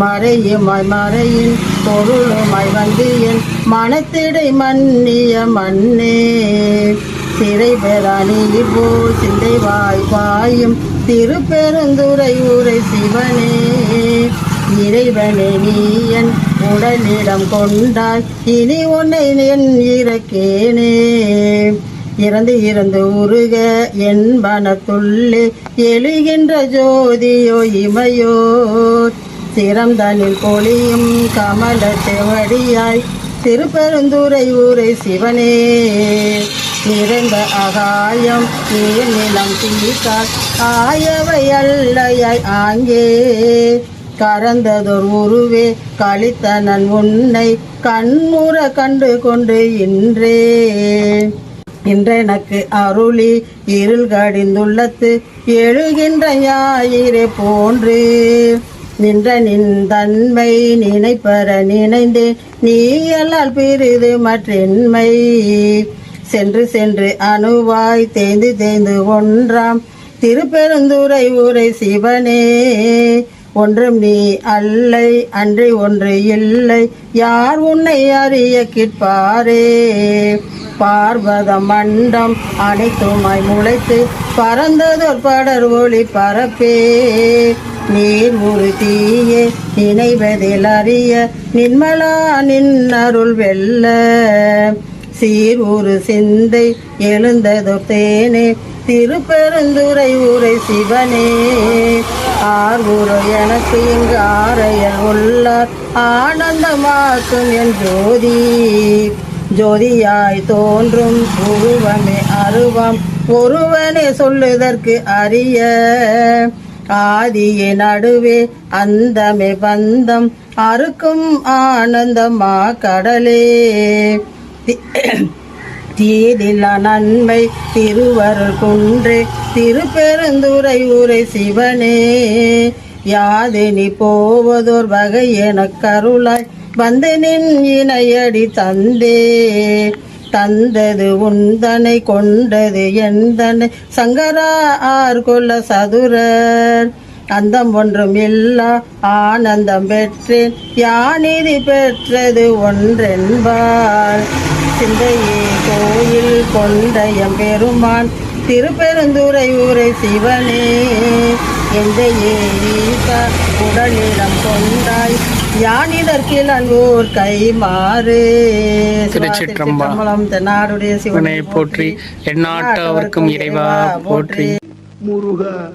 மறையுமாய் மறையின் பொருளுமாய் வந்து என் மனத்திடை மன்னிய மண்ணே சிறை பெறானி போ சிந்தை வாய் பாயும் திருப்பெருந்துரை உரை சிவனே. இறைவனே நீ என் உடலிடம் கொண்டாய் இனி உன்னை என் இறக்கேனே. இறந்து இறந்து உருக என் மனத்துள்ளே எழுகின்ற ஜோதியோ இமையோ. சிறந்தனில் பொழியும் கமல செவடியாய் திருப்பெருந்துரை ஊரை சிவனே. நிறைந்த அகாயம் நீர் நிலம் தீக்கால் ஆயவை அல்லையாய் ஆங்கே. கறந்ததோர் உருவே கழித்தனன் உன்னை கண்முற கண்டு கொண்டு இன்றே. இன்றெனக்கு அருளி இருள் கடிந்துள்ளத்து எழுகின்ற ஞாயிறு போன்று. நின்ற நின் தன்மை நினைப்பற நினைந்தேன் நீ எல்லால் பிரிது மற்றின்மை. சென்று சென்று அணுவாய் தேய்ந்து தேய்ந்து ஒன்றாம் திருப்பெருந்துரை ஊரை சிவனே. ஒன்றும் நீ அல்லை அன்றி ஒன்று இல்லை. யார் உன்னை அறிய கிட்பாரே? பார்வத மண்டம் அனைத்துமாய் முளைத்து பறந்ததொர் படர் ஒளி பரப்பே. நீர் ஒரு தீயே நினைவதில் அறிய நின்மலா நின் அருள் வெல்ல. சீர் ஒரு சிந்தை எழுந்ததொர் தேனே திருப்பெருந்துரை உரை சிவனே. ஆர் ஊரு எனக்கு இங்கு ஆரைய உள்ளார் ஆனந்தமாக்கும் என் ஜோதி. ஜோதியாய் தோன்றும் உருவமே அருவம் ஒருவனே சொல்லுதற்கு அறிய. ஆதிய நடுவே அந்தமே பந்தம் அறுக்கும் ஆனந்தமா கடலே. தி- தீதில்லா நன்மை திருவருள் குன்றே திருப்பெருந்துரை உரை சிவனே. யாதெனி போவதோர் வகை எனக் கருளாய் வந்து நின் இணையடி தந்தே. தந்தது உந்தனை கொண்டது எந்தனை? சங்கரா ஆர் கொல்ல சதுரர். அந்தம் ஒன்றும் இல்லா ஆனந்தம் பெற்றேன். யானிதி பெற்றது ஒன்றென்பார். சிந்தையே கோயில் கொண்டயம் பெருமான். திருப்பெருந்துரை ஊரை சிவனே. எந்தையே ஈசா உடலிடம் கொண்டாய் யானிதற்கிலன் ஊர் கை மாறு. திருச்சிற்றம்பலம். தென்னாடுடைய சிவனை சிவனை போற்றி எந்நாட்டவர்க்கும் இறைவா போற்றி. முருகா.